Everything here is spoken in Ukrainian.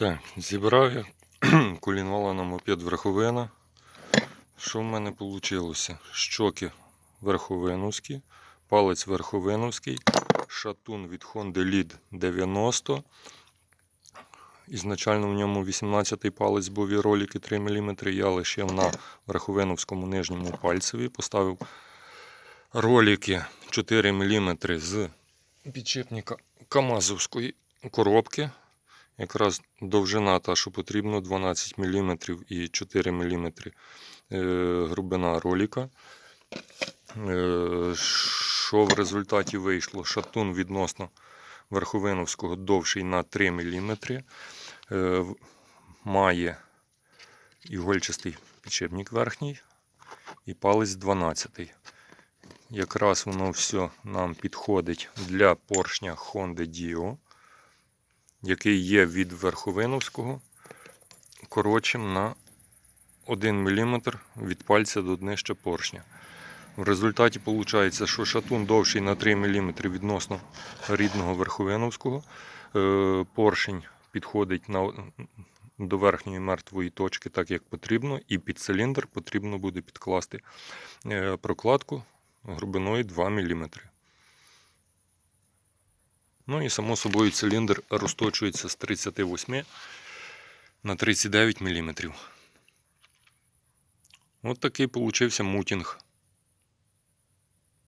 Так, зібрав я колінвала на мопед верховина. Що в мене вийшло? Щоки верховиновські, палець верховиновський, шатун від Honda Lead 90. Ізначально в ньому 18-й палець був і ролики 3 мм. Я лишив на верховиновському нижньому пальцеві. Поставив ролики 4 мм з підчепника Камазовської коробки. Якраз довжина та, що потрібно, 12 мм і 4 мм е, грубина ролика. Е, Що в результаті вийшло? Шатун відносно верховиновського довший на 3 мм. Е, Має ігольчастий підшипник верхній і палець 12. Якраз воно все нам підходить для поршня Honda Dio який є від верховиновського коротшим на 1 мм від пальця до днища поршня. В результаті виходить, що шатун довший на 3 мм відносно рідного верховиновського. Е, Поршень підходить на, до верхньої мертвої точки так, як потрібно, і під циліндр потрібно буде підкласти е, прокладку грубиною 2 мм. Ну і само собою циліндр розточується з 38 на 39 мм. От такий получився мутінг.